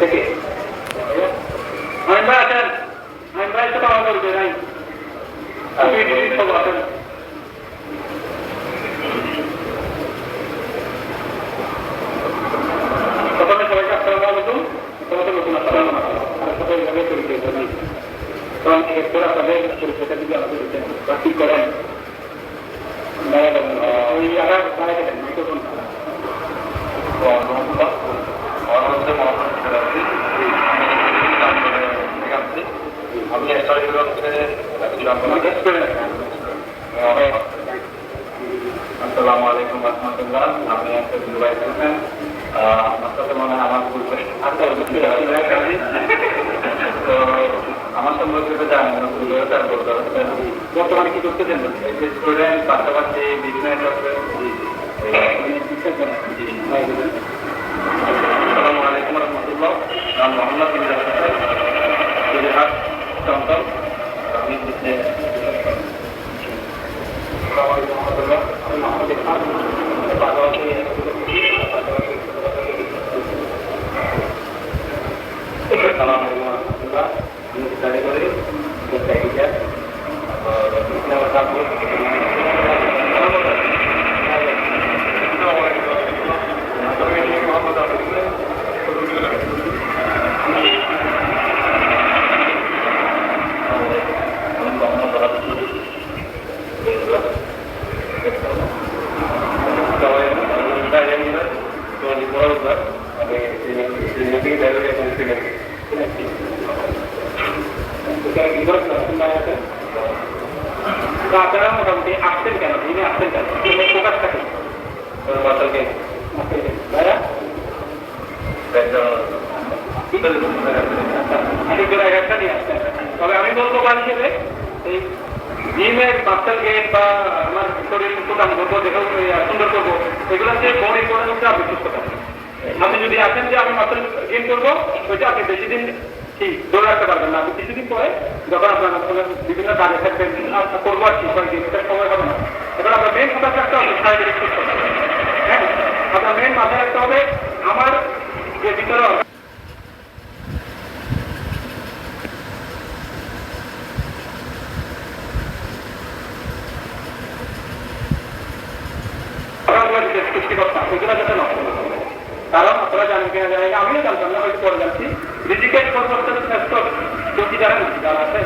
থেকে। ভাই আছেন আইন ভাই তো আমার করবে নাই আপনি ডিলিট সব আছেন। প্রথমে সবাইকে আসসালামু আলাইকুম। তোমাদের নতুন আসসালাম আর সবাই ভাবে পরিচয় করেন কারণ এরপর আপনাদের পরিচয়টা দিকে আমাদের বাকি করেন? ওই দেন মিক্রোফোন আমার তো বর্তমানে কি করতেছেন? স্টুডেন্ট পাশাপাশি বিজনেস আছে আসসালামু আলাইকুম রহমতুল্লাহ নাম মোহাম্মদ ইমরান হোসেন গুজরাট চন্দন আমি হচ্ছে আসসালামু আলাইকুম রহমতুল্লাহ আমি মোহাম্মদ ইরফান পাশাপাশি আসসালামু আলাইকুম রহমতুল্লাহ আমি স্টাডি করি টিচার আপনারা মোটামুটি আসছেন কেন? দিনে আসছেন কেন? ফোকাস থাকে। বাসাকে ভাইয়া? আরেকজন একটা নিয়ে আসছেন। তবে আমি বলব বা হিসেবে এই জিমের মাস্টার গেম বা আমার শরীর প্রদান করব দেখেও সুন্দর করব এগুলো যে বড় ইম্পর্টেন্ট হচ্ছে আপনি সুস্থ থাকেন আপনি যদি আসেন যে আমি মাস্টার গেম করব ওইটা আপনি বেশি দিন কি ধরে রাখতে পারবেন না। আপনি কিছুদিন পরে যখন আপনার বিভিন্ন কাজে থাকবেন করব আর কি কয়েকদিন সময় হবে না। এবার আপনার মেন রাখতে হবে হ্যাঁ আপনার মেন মাথায় রাখতে হবে, আমার যে ভিতরে কারণ আপনারা জানেন জানেন আমিও জানতাম না, হয়তো পরে জানছি। ঋষিকের সর্বশ্রেষ্ঠ যোগী জানেন না যারা আছে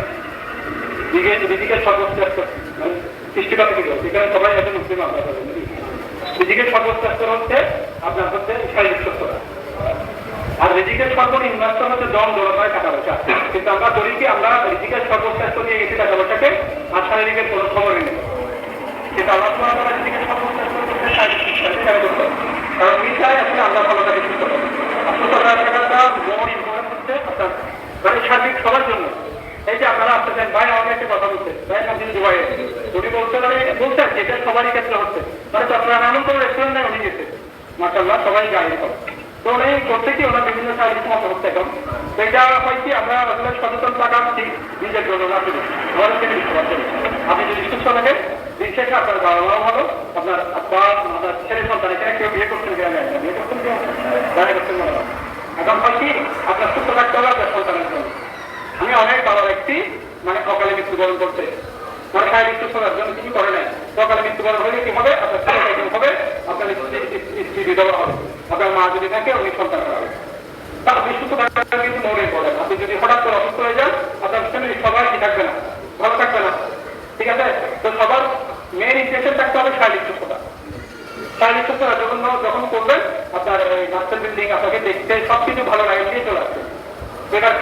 জন জড়তায় টাকা পয়সা কিন্তু আমরা করি কি, আমরা ঋষিকের সর্বশ্রেষ্ঠ নিয়ে গেছি টাকা পয়সাকে আর শারীরিকের কোনো কিন্তু আল্লাহ। কারণ চাই আসলে আমরা ভালোটাকে সুস্থ আর সুস্থ থাকাটা মোর ইম্পর্টেন্ট হচ্ছে আপনার মানে সার্বিক সবার জন্য। এই যে আপনারা আসতেছেন ভাই আমাকে একটা কথা বলছে ভাই আপনি দুবাই উনি বলতে মানে বলছে আর এটা সবারই ক্ষেত্রে হচ্ছে। মানে চট্টগ্রামে এমন কোনো রেস্টুরেন্ট নাই, উনি গেছে। মাসাল্লাহ সবাই গাড়ি করে তো উনি করতে কি, ওনার বিভিন্ন শারীরিক সমস্যা হচ্ছে এখন। এটা হয় কি, আমরা আসলে সচেতন থাকা ঠিক নিজের জন্য না, শুধু আমাদের থেকে দিতে পারছেন আপনি যদি সুস্থ থাকেন, দিন শেষে আপনার বাবা মাও ভালো, আপনার আব্বা, আপনার ছেলে সন্তান, এখানে কেউ বিয়ে করছেন কেউ জানেন না। বিয়ে করছেন কেউ জানে করছেন মনে হয় এখন হয় কি আপনার সুস্থ থাকতে হবে আপনার সন্তানের জন্য আমি অনেক বাবা ব্যক্তি মানে অকালে মৃত্যুবরণ করছে মানে শারীরিক সুস্থতার জন্য কিছু করে নাই। সকালে মৃত্যুবরণ হলে কি হবে? আপনার ছেলে হবে? আপনার স্ত্রী বিধবা হবে। আপনার মা যদি থাকে, উনি সন্তান হবে। তা আপনি সুস্থ থাকার কিন্তু মনে পড়েন আপনি যদি হঠাৎ করে অসুস্থ হয়ে যান আপনার ফ্যামিলি সবাই কি থাকবে না ভালো থাকবে না ঠিক আছে তো সবার মেন ইন্টেনশন থাকতে হবে শারীরিক সুস্থতা শারীরিক সুস্থতা যখন যখন করবেন আপনার এই মাস্টার বিল্ডিং আপনাকে দেখতে সবকিছু ভালো লাগে দিয়ে চলে আসবে এবার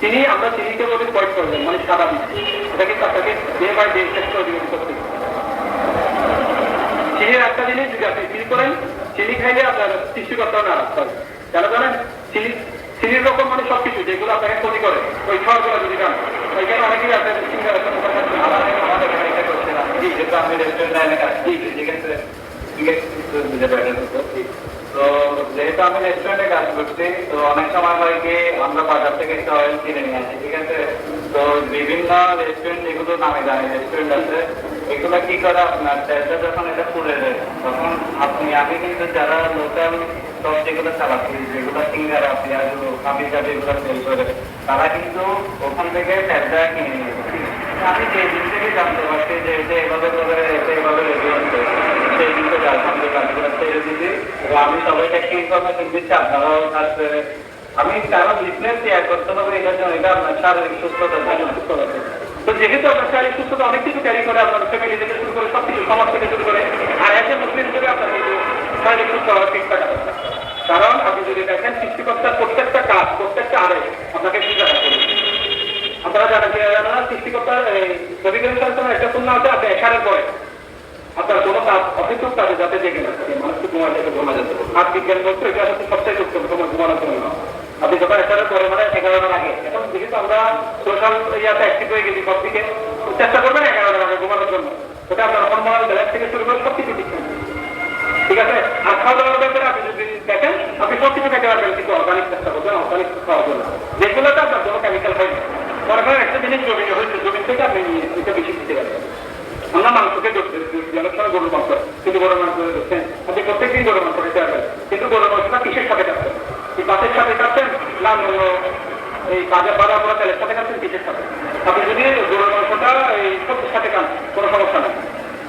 তিনি আমরা তিনিকে বলি পয়েন্ট করবেন মানে সারা দিন এটাকে তাকে ডে বাই ডে চেষ্টা করতে চিনির একটা জিনিস যদি আপনি চিনি করেন চিনি খাইলে আপনার সৃষ্টিকর্তা না করেন কেন জানেন চিনি চিনির রকম মানে সবকিছু যেগুলো আপনাকে ক্ষতি করে ওই ছড়গুলো যদি খান ওইখানে অনেকেই আপনার চিন্তা করতে যেটা আপনি রেস্টুরেন্ট এলাকা যেখানে যেহেতু আমি রেস্টুরেন্টে কাজ করছি, তো অনেক সময় হয় কি, আমরা বাজার থেকে একটা অয়েল কিনে নিয়ে আসি, ঠিক আছে তো বিভিন্ন রেস্টুরেন্ট যেগুলো নামে দামি রেস্টুরেন্ট আছে, এগুলো কি করে আপনার তেলটা যখন এটা পুড়ে যায়, তখন আপনি, আমি কিন্তু যারা লোকাল সব যেগুলো চালাচ্ছি, যেগুলো সিঙ্গারা, পেঁয়াজু কাপি কাপি এগুলো সেল করে, তারা কিন্তু ওখান থেকে তেলটা কিনে নিয়ে। আমি সেই দিন থেকে জানতে পারছি যে এটা এভাবে করে এটা এভাবে রেডি সেই দিন থেকে আলহামদুলিল্লাহ কাজগুলো ছেড়ে দিচ্ছি এবং আমি সবাইকে একটা ইনফরমেশন দিচ্ছি আপনারাও কাজ করে আমি কারও বিজনেস শেয়ার করতে হবে এটার জন্য এটা আপনার শারীরিক সুস্থতা তো যেহেতু আপনার শারীরিক সুস্থতা অনেক কিছু ক্যারি করে, আপনার ফ্যামিলি থেকে শুরু করে সব কিছু সমাজ থেকে শুরু করে, আর এসে মুসলিম হিসেবে আপনার কিন্তু শারীরিক সুস্থ হওয়ার ঠিকঠাক কারণ আপনি যদি দেখেন সৃষ্টিকর্তার প্রত্যেকটা কাজ প্রত্যেকটা আদেশ আপনাকে কি জানা করবে আপনারা জানেন কি জানেন না সৃষ্টিকর্তার পরে। আপনার কোনো জন্য। মানে চেষ্টা করবেন এগারোটার আগে ঘুমানোর জন্য। ওটা ঠিক আছে? আর খাওয়া দাওয়ার ব্যাপারে আপনি যদি দেখেন, আপনি সব কিছু খেতে পারবেন অর্গানিক চেষ্টা করবেন অর্গানিক খাওয়ার জন্য। যেগুলোতে আপনার কোনো কেমিক্যাল হয় না। মনে একটা জিনিস জমিনে হয়েছে জমি থেকে আপনি এটা বেশি দিতে পারবেন আমরা মাংসকে অনেক গরুর মাংস কিন্তু গরুর মাংস ধরছেন আপনি প্রত্যেকদিন গরুর মাংস খেতে পারবেন। কিন্তু গরুর মাংসটা কিসের সাথে খাচ্ছেন? এই মাছের সাথে খাচ্ছেন না এই বাজার বাজার করা তেলের সাথে খাচ্ছেন, কিসের সাথে? আপনি যদি গরুর মাংসটা এই সবজির সাথে খান, কোনো সমস্যা নেই।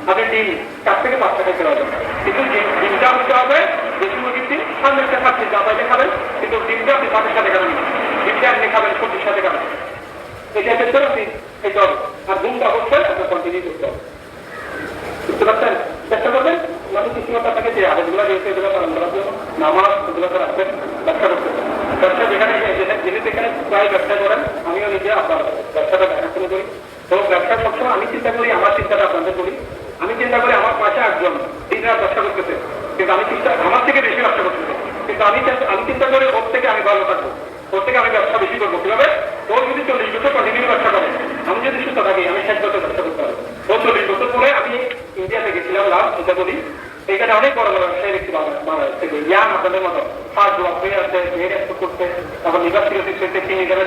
আপনি ডিম, চার থেকে পাঁচটা খেতে পারবেন কিন্তু ডিমটা হতে হবে দেশি মুরগির ডিম, সামনে একটা খাচ্ছি যা পাইলে খাবেন, কিন্তু ডিমটা আপনি ভাতের সাথে খাবেন ডিমটা আপনি খাবেন, সবজির সাথে খাবেন। আর ঘুমটা অবশ্যই আপনার কন্টিনিউ করতে হবে। বুঝতে পারছেন? চেষ্টা করবেন কৃষিমত আপনাকে যে আদেশগুলো দিয়েছে এগুলো নামাজ, এগুলো ব্যবসা করতে ব্যবসা যেখানে যেখানে- প্রায় ব্যবসা করেন, আমিও নিজে আপনার ব্যবসাটা দেখাশোনা করি। তো ব্যবসা সবসময় আমি চিন্তা করি, আমার চিন্তাটা আপনাদের করি। আমি চিন্তা করি আমার পাশে একজন দিন রাত ব্যবসা করতেছে, কিন্তু আমি চিন্তা আমার থেকে বেশি ব্যবসা করতেছে। কিন্তু আমি আমি চিন্তা করি, ওর থেকে আমি ভালো থাকব, ওর থেকে আমি ব্যবসা বেশি করব। কীভাবে ও যদি চল্লিশ বছর কন্টিনিউ ব্যবসা করে আমি যদি সুস্থ থাকি আমি ষাট বছর ব্যবসা করতে পারব ও চল্লিশ বছর পরে আমি ইন্ডিয়াতে গেছিলাম বলি, এখানে অনেক বড় বড় ব্যবসায়ী থেকে ইয়াং আপনাদের মতো ফার্স্ট ব্লক হয়ে আছে, মেয়ের এক্সপোর্ট করতে তারপর নিবাসী সেতে কিনে গেলে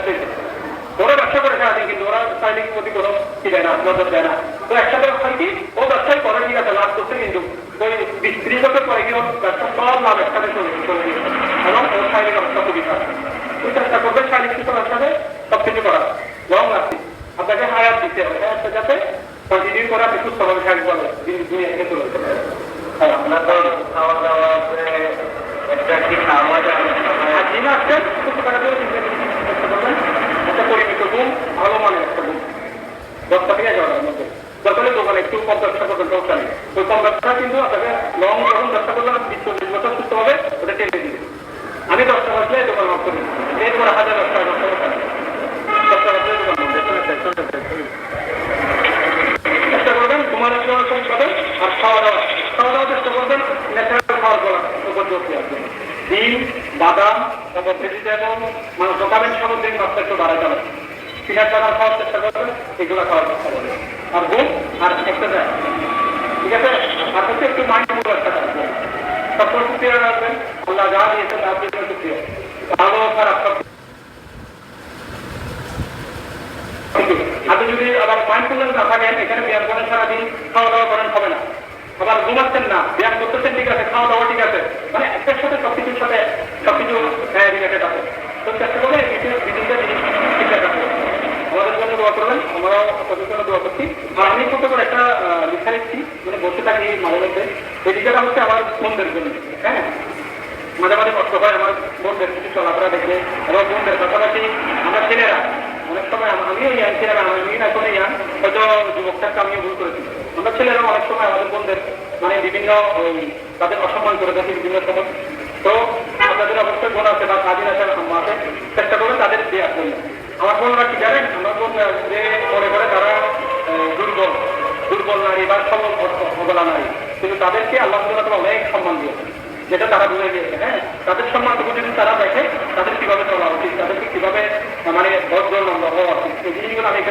ওরা ব্যবসা করে সারাদিন কিন্তু ওরা চাইলে প্রতি কোনো কি দেয় না? নজর দেয় না। তো একসাথে হয় কি? ও ব্যবসায় করে, ঠিক আছে, লাভ করছে কিন্তু ওই বিশ ত্রিশ বছর পরে কি ব্যবসা সব লাভ একসাথে চলে চলে গিয়েছে এবং ওর শারীরিক অবস্থা খুবই খারাপ। ওই চেষ্টা করবে শারীরিক সুস্থ ব্যবসাতে সব কিছু করা লং লাস্টিং আপনাকে হায়াত দিতে হবে। হায়াতটা যাতে কন্টিনিউ করে আপনি সুস্থভাবে শারীরিকভাবে দুনিয়া থেকে চলে যেতে হ্যাঁ আপনার তো খাওয়া দাওয়া করে একটা কি খাওয়া দিন আসছেন একটা পরিমিত ঘুম ভালো মানের একটা দশটা থেকে এগারোটার মধ্যে। দরকারে দোকানে একটু কম ব্যবসা করবেন সমস্যা নেই। ওই কম ব্যবসা কিন্তু আপনাকে লং যখন ব্যবসা করবেন বিশ চল্লিশ বছর সুস্থ হবে ওটা টেনে দিবে আমি দশটা বাজলে দোকান অফ করি এরপর হাজার দশটা বাজলে দোকান বন্ধ চেষ্টা করবেন ঘুমানোর জন্য কম পাবেন আর খাওয়া দাওয়া খাওয়া দাওয়া চেষ্টা করবেন ন্যাচারাল খাওয়ার করার উপর জোর দিয়ে আসবেন ডিম বাদাম, তারপর ভেজিটেবল মানে সকালের সামুদ্রিক মাত্রা একটু বাড়াই যাবে পিনাট বাদাম খাওয়ার চেষ্টা করবেন, এগুলো খাওয়ার চেষ্টা করবেন। আর ঘুম, আর এক্সারসাইজ ঠিক আছে? আর হচ্ছে একটু মাইন্ডফুল একটা থাকবে সবসময় সুপ্রিয় রাখবেন। আল্লাহ যা দিয়েছে তার জন্য সুপ্রিয় ভালো, খারাপ, সব আপনি যদি আবার মাইন্ডফুলনেস না থাকেন, এখানে ব্যায়াম করেন সারাদিন খাওয়া দাওয়া করেন, হবে না। ঘুমাচ্ছেন না। ব্যায়াম করতেছেন, ঠিক আছে খাওয়া দাওয়া ঠিক আছে। মানে একটার সাথে সবকিছুর সাথে সবকিছু রিলেটেড আছে তো চেষ্টা করে বিভিন্ন জিনিস আমাদের জন্য দোয়া করবেন, আমরাও দোয়া করছি। আর আমি করে একটা লেখা লিখছি মানে বসে থাকি মাঝে এই লেখাটা হচ্ছে আমার বোনদের জন্য হ্যাঁ? মাঝে মাঝে কষ্ট হয় আমার বোনদের কিছু চলাফেরা দেখলে এবং বোনদের পাশাপাশি আমরা ছেলেরা, অনেক সময় আমিও ইয়াং ছিলাম আমি এখন ইয়াং, হয়তো যুবক থাকতে আমিও ভুল করেছি। আমরা ছেলেরা অনেক সময় আমাদের বোনদের মানে বিভিন্ন তাদের অসম্মান করে থাকি বিভিন্ন সময়। তো আপনাদের অবশ্যই বোন আছে, বা কাজিন আছে আম্মা আছে, চেষ্টা করবেন তাদের দেওয়ার জন্য আমার বোনরা কি, জানেন? আমার বোন যে মনে করে তারা দুর্বল দুর্বল নারী বা সবল অবলা নারী। কিন্তু তাদেরকে আল্লাহ তাআলা অনেক সম্মান দিয়েছে যেটা তারা বুঝে গিয়েছে হ্যাঁ? তাদের সম্মানটুকু যদি তারা দেখে, তাদের কীভাবে চলা উচিত, তাদেরকে কীভাবে মানে ভদ্র নম্বর হওয়া উচিত, এই জিনিসগুলো আমি